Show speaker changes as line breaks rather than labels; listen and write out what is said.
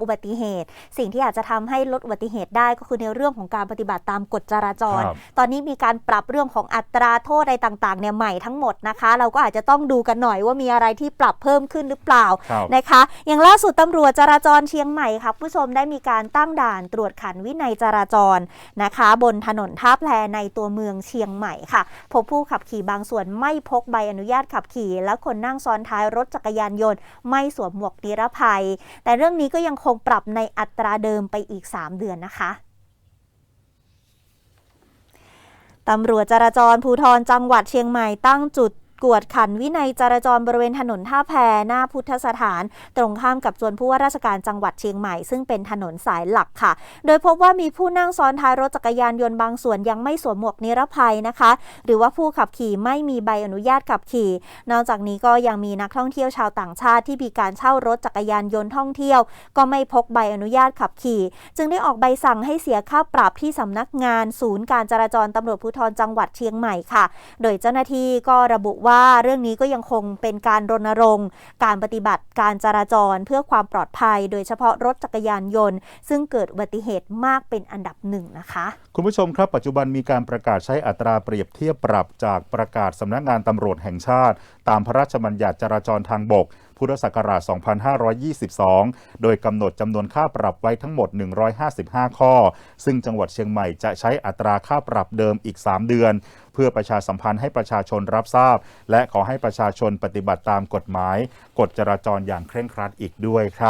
อุบัติเหตุ สิ่งที่อาจจะทำให้ลดอุบัติเหตุได้ก็คือในเรื่องของการปฏิบัติตามกฎจราจร
ครับ
ตอนนี้มีการปรับเรื่องของอัตราโทษอะไรต่างๆเนี่ยใหม่ทั้งหมดนะคะ เราก็อาจจะต้องดูกันหน่อยว่ามีอะไรที่ปรับเพิ่มขึ้นหรือเปล่า
ครับ
นะคะ อย่างล่าสุดตำรวจจราจรเชียงใหม่ค่ะผู้ชมได้มีการตั้งด่านตรวจขันวินัยจราจรนะคะ บนถนนท่าแพในตัวเมืองเชียงใหม่ค่ะ พบผู้ขับขี่บางส่วนไม่พกใบอนุญาตขับขี่ และคนนั่งซ้อนท้ายรถจักรยานยนต์ ไม่สวมหมวกนิรภัย แต่เรื่องนี้ก็ยังคงปรับในอัตราเดิมไปอีก 3 เดือนนะคะตำรวจจราจรภูทรจังหวัดเชียงใหม่ตั้งจุด กวดขันวินัยจราจรบริเวณถนนท่าแพหน้าพุทธสถาน ตรงข้ามกับจวนผู้ว่าราชการจังหวัดเชียงใหม่ ซึ่งเป็นถนนสายหลักค่ะ โดยพบว่ามีผู้นั่งซ้อนท้ายรถจักรยานยนต์บางส่วนยังไม่สวมหมวกนิรภัยนะคะ หรือว่าผู้ขับขี่ไม่มีใบอนุญาตขับขี่ นอกจากนี้ก็ยังมีนักท่องเที่ยวชาวต่างชาติที่มีการเช่ารถจักรยานยนต์ท่องเที่ยว ก็ไม่พกใบอนุญาตขับขี่ จึงได้ออกใบสั่งให้เสียค่าปรับที่สำนักงาน ศูนย์การจราจรตำรวจภูธรจังหวัดเชียงใหม่ค่ะ โดยเจ้าหน้าที่ก็ระบุว่าว่าเรื่องนี้ก็ยังคงเป็นการรณรงค์ การปฏิบัติการจราจรเพื่อความปลอดภัย โดยเฉพาะรถจักรยานยนต์ ซึ่งเกิดอุบัติเหตุมากเป็นอันดับหนึ่งนะคะ
คุณผู้ชมครับปัจจุบันมีการประกาศใช้อัตราเปรียบเทียบปรับจากประกาศสำนักงานตำรวจแห่งชาติ ตามพระราชบัญญัติจราจรทางบกพุทธศักราช 2522 โดยกำหนดจำนวนค่าปรับไว้ทั้งหมด 155 ข้อ ซึ่งจังหวัดเชียงใหม่จะใช้อัตราค่าปรับเดิมอีก 3 เดือน พื่อประชาสัมพันธ์ให้ประชาชนรับทราบ และขอให้ประชาชนปฏิบัติตามกฎหมาย กฎจราจรอย่างเคร่งครัดอีกด้วยครับ